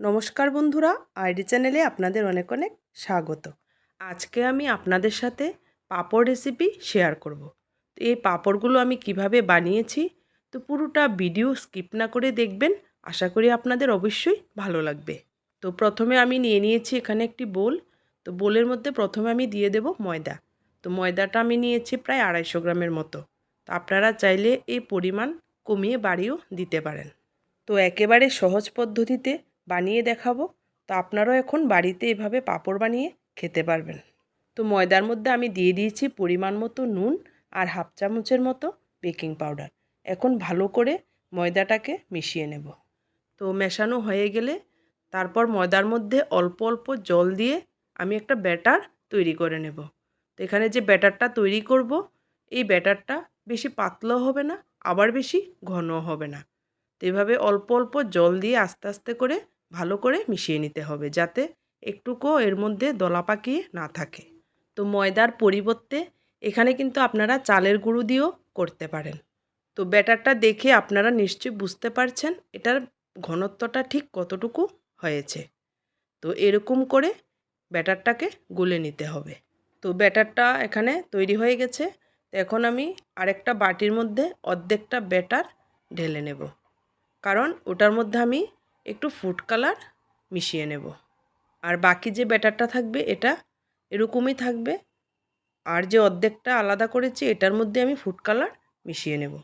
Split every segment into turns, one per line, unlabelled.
নমস্কার বন্ধুরা, আইডি চ্যানেলে আপনাদের অনেক অনেক স্বাগত। আজকে আমি আপনাদের সাথে পাঁপড় রেসিপি শেয়ার করব। তো এই পাঁপড়গুলো আমি কীভাবে বানিয়েছি, তো পুরোটা ভিডিও স্কিপ না করে দেখবেন, আশা করি আপনাদের অবশ্যই ভালো লাগবে। তো প্রথমে আমি নিয়ে নিয়েছি এখানে একটি বোল, তো বোলের মধ্যে প্রথমে আমি দিয়ে দেব ময়দা। তো ময়দাটা আমি নিয়েছি প্রায় আড়াইশো গ্রামের মতো। তো আপনারা চাইলে এই পরিমাণ কমিয়ে বাড়িয়েও দিতে পারেন। তো একেবারে সহজ পদ্ধতিতে বানিয়ে দেখাবো। তো আপনারাও এখন বাড়িতে এভাবে পাঁপড় বানিয়ে খেতে পারবেন। তো ময়দার মধ্যে আমি দিয়ে দিয়েছি পরিমাণ মতো নুন আর হাফ চামচের মতো বেকিং পাউডার। এখন ভালো করে ময়দাটাকে মিশিয়ে নেব। তো মেশানো হয়ে গেলে তারপর ময়দার মধ্যে অল্প অল্প জল দিয়ে আমি একটা ব্যাটার তৈরি করে নেব। তো এখানে যে ব্যাটারটা তৈরি করব, এই ব্যাটারটা বেশি পাতলাও হবে না, আবার বেশি ঘনও হবে না। তো এভাবে অল্প অল্প জল দিয়ে আস্তে আস্তে করে ভালো করে মিশিয়ে নিতে হবে যাতে একটুকু এর মধ্যে দলা পাকিয়ে না থাকে। তো ময়দার পরিবর্তে এখানে কিন্তু আপনারা চালের গুঁড়ো দিয়েও করতে পারেন। তো ব্যাটারটা দেখে আপনারা নিশ্চয়ই বুঝতে পারছেন এটার ঘনত্বটা ঠিক কতটুকু হয়েছে। তো এরকম করে ব্যাটারটাকে গুলে নিতে হবে। তো ব্যাটারটা এখানে তৈরি হয়ে গেছে। তো এখন আমি আরেকটা বাটির মধ্যে অর্ধেকটা ব্যাটার ঢেলে নেব। কারণ ওটার মধ্যে আমি একটু ফুড কালার মিশিয়ে নেব। আর বাকি যে ব্যাটারটা থাকবে, এটা এরকমই থাকবে। আর যে অর্ধেকটা আলাদা করেছি, এটার মধ্যে আমি ফুড কালার মিশিয়ে নেব।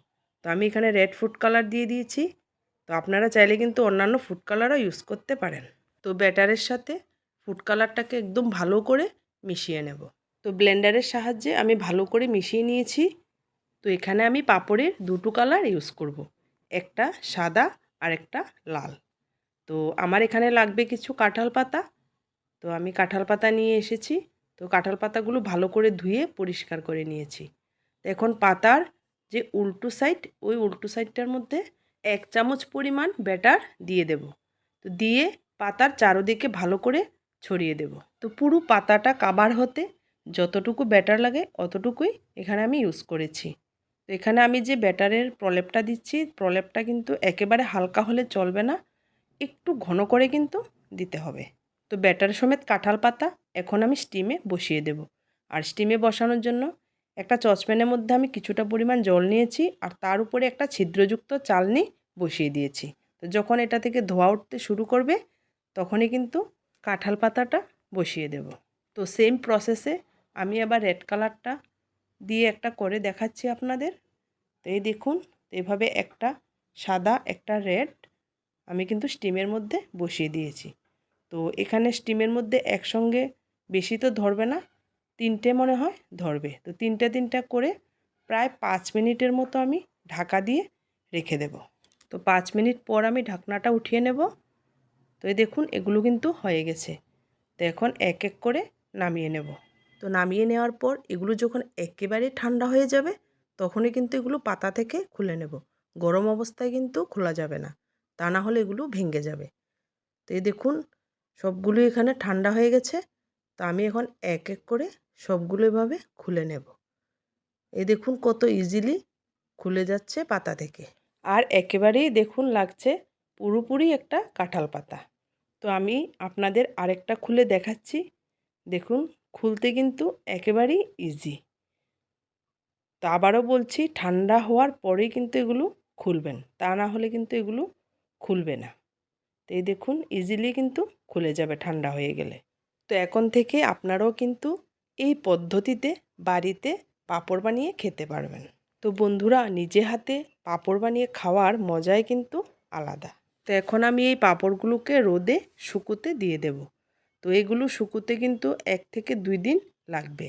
তো আমি এখানে রেড ফুড কালার দিয়ে দিয়েছি। তো আপনারা চাইলে কিন্তু অন্যান্য ফুড কালারও ইউজ করতে পারেন। তো ব্যাটারের সাথে ফুড কালারটাকে একদম ভালো করে মিশিয়ে নেব। তো ব্লেন্ডারের সাহায্যে আমি ভালো করে মিশিয়ে নিয়েছি। তো এখানে আমি পাপড়ের দুটো কালার ইউজ করব। একটা সাদা আর একটা লাল। তো আমার এখানে লাগবে কিছু কাঁঠাল পাতা। তো আমি কাঁঠাল পাতা নিয়ে এসেছি। তো কাঁঠাল পাতাগুলো ভালো করে ধুয়ে পরিষ্কার করে নিয়েছি। এখন পাতার যে উল্টো সাইড ওই উল্টো সাইডটার মধ্যে এক চামচ পরিমাণ ব্যাটার দিয়ে দেব। তো দিয়ে পাতার চারোদিকে ভালো করে ছড়িয়ে দেব। তো পুরো পাতাটা কাবার হতে যতটুকু ব্যাটার লাগে অতটুকুই এখানে আমি ইউজ করেছি। তো এখানে আমি যে ব্যাটারের প্রলেপটা দিচ্ছি, প্রলেপটা কিন্তু একেবারে হালকা হলে চলবে না। একটু ঘন করে কিন্তু দিতে হবে। তো ব্যাটার সমেত কাঁঠাল পাতা এখন আমি স্টিমে বসিয়ে দেব। আর স্টিমে বসানোর জন্য একটা চসপ্যানের মধ্যে আমি কিছুটা পরিমাণ জল নিয়েছি আর তার উপরে একটা ছিদ্রযুক্ত চালনি বসিয়ে দিয়েছি। তো যখন এটা থেকে ধোয়া উঠতে শুরু করবে, তখনই কিন্তু কাঁঠাল পাতাটা বসিয়ে দেব। তো সেম প্রসেসে আমি আবার রেড কালারটা দিয়ে একটা করে দেখাচ্ছি আপনাদের। তো এই দেখুন এভাবে একটা সাদা, একটা রেড আমি কিন্তু স্টিমের মধ্যে বসিয়ে দিয়েছি। তো এখানে স্টিমের মধ্যে একসঙ্গে বেশি তো ধরবে না, তিনটে মনে হয় ধরবে। তো তিনটে তিনটা করে প্রায় পাঁচ মিনিটের মতো আমি ঢাকা দিয়ে রেখে দেব। তো পাঁচ মিনিট পর আমি ঢাকনাটা উঠিয়ে নেব। তো এই দেখুন, এগুলো কিন্তু হয়ে গেছে। তো এখন এক এক করে নামিয়ে নেব। তো নামিয়ে নেওয়ার পর এগুলো যখন একেবারে ঠান্ডা হয়ে যাবে, তখনই কিন্তু এগুলো পাতা থেকে খুলে নেব। গরম অবস্থায় কিন্তু খোলা যাবে না। তা না হলে এগুলো ভেঙে যাবে। তো এই দেখুন, সবগুলো এখানে ঠান্ডা হয়ে গেছে। তো আমি এখন এক এক করে সবগুলো এভাবে খুলে নেব। এই দেখুন কত ইজিলি খুলে যাচ্ছে পাতা থেকে। আর একেবারেই দেখুন লাগছে পুরোপুরি একটা কাঁঠাল পাতা। তো আমি আপনাদের আরেকটা খুলে দেখাচ্ছি। দেখুন, খুলতে কিন্তু একেবারেই ইজি তো আবারও বলছি, ঠান্ডা হওয়ার পরেই কিন্তু এগুলো খুলবেন। তা না হলে কিন্তু এগুলো খুলবে না। তো এই দেখুন ইজিলি কিন্তু খুলে যাবে ঠান্ডা হয়ে গেলে। তো এখন থেকে আপনারাও কিন্তু এই পদ্ধতিতে বাড়িতে পাঁপড় বানিয়ে খেতে পারবেন। তো বন্ধুরা, নিজে হাতে পাঁপড় বানিয়ে খাওয়ার মজাই কিন্তু আলাদা। তো এখন আমি এই পাঁপড়গুলোকে রোদে শুকুতে দিয়ে দেব। তো এগুলো শুকুতে কিন্তু এক থেকে দুই দিন লাগবে।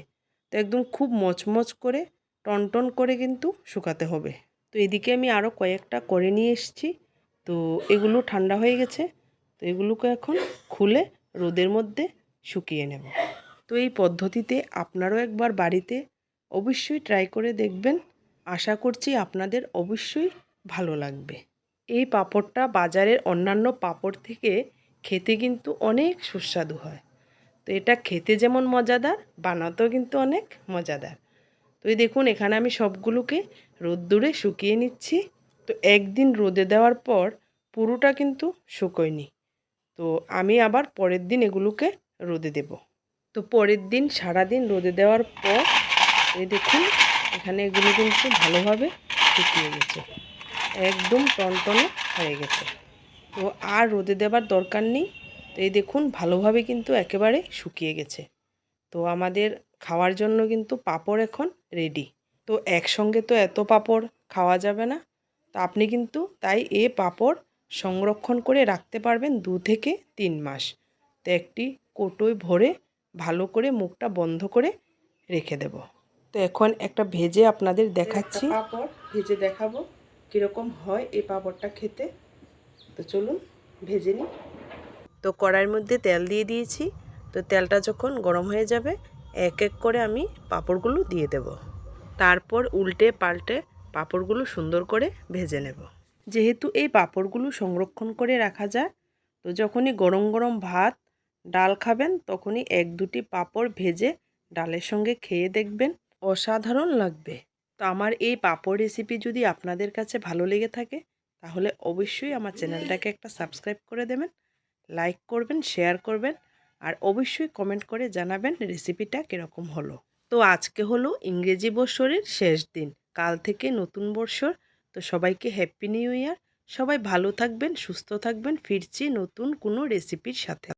তো একদম খুব মচমচ করে, টনটন করে কিন্তু শুকাতে হবে। তো এদিকে আমি আরও কয়েকটা করে নিয়ে এসেছি। তো এগুলো ঠান্ডা হয়ে গেছে, তো এগুলোকে এখন খুলে রোদের মধ্যে শুকিয়ে নেব। তো এই পদ্ধতিতে আপনারাও একবার বাড়িতে অবশ্যই ট্রাই করে দেখবেন। আশা করছি আপনাদের অবশ্যই ভালো লাগবে। এই পাঁপড়টা বাজারের অন্যান্য পাঁপড় থেকে খেতে কিন্তু অনেক সুস্বাদু হয়। তো এটা খেতে যেমন মজাদার, বানাতেও কিন্তু অনেক মজাদার। তো এই দেখুন, এখানে আমি সবগুলোকে রোদ্দুরে শুকিয়ে নিচ্ছি। তো একদিন রোদে দেওয়ার পর পুরোটা কিন্তু শুকোয়নি। তো আমি আবার পরের দিন এগুলোকে রোদে দেব। তো পরের দিন সারাদিন রোদে দেওয়ার পর এই দেখুন, এখানে এগুলো কিন্তু ভালোভাবে শুকিয়ে গেছে। একদম টনটনে হয়ে গেছে। তো আর রোদে দেবার দরকার নেই। তো এই দেখুন, ভালোভাবে কিন্তু একেবারে শুকিয়ে গেছে। তো আমাদের খাওয়ার জন্য কিন্তু পাপড় এখন রেডি তো একসঙ্গে তো এত পাপড় খাওয়া যাবে না। তো আপনি কিন্তু তাই এ পাঁপড় সংরক্ষণ করে রাখতে পারবেন দু থেকে তিন মাস। তো একটি কোটোয় ভরে ভালো করে মুখটা বন্ধ করে রেখে দেব। তো এখন একটা ভেজে আপনাদের দেখাচ্ছি। পাঁপড় ভেজে দেখাবো কীরকম হয় এই পাঁপড়টা খেতে। তো চলুন ভেজে নিই। তো কড়াইয়ের মধ্যে তেল দিয়ে দিয়েছি। তো তেলটা যখন গরম হয়ে যাবে এক এক করে আমি পাঁপড়গুলো দিয়ে দেব। তারপর উল্টে পাল্টে পাঁপড়গুলো সুন্দর করে ভেজে নেব। যেহেতু এই পাঁপড়গুলো সংরক্ষণ করে রাখা যায়, তো যখনই গরম গরম ভাত, ডাল খাবেন, তখনই এক দুটি পাঁপড় ভেজে ডালের সঙ্গে খেয়ে দেখবেন অসাধারণ লাগবে। তো আমার এই পাঁপড় রেসিপি যদি আপনাদের কাছে ভালো লেগে থাকে, তাহলে অবশ্যই আমার চ্যানেলটাকে একটা সাবস্ক্রাইব করে দেবেন লাইক করবেন শেয়ার করবেন, আর অবশ্যই কমেন্ট করে জানাবেন রেসিপিটা কীরকম হলো। তো আজকে হলো ইংরেজি বৎসরের শেষ দিন। কাল থেকে নতুন বর্ষর। তো সবাইকে হ্যাপি নিউ ইয়ার সবাই ভালো থাকবেন, সুস্থ থাকবেন। ফিরছি নতুন কোনো রেসিপির সাথে।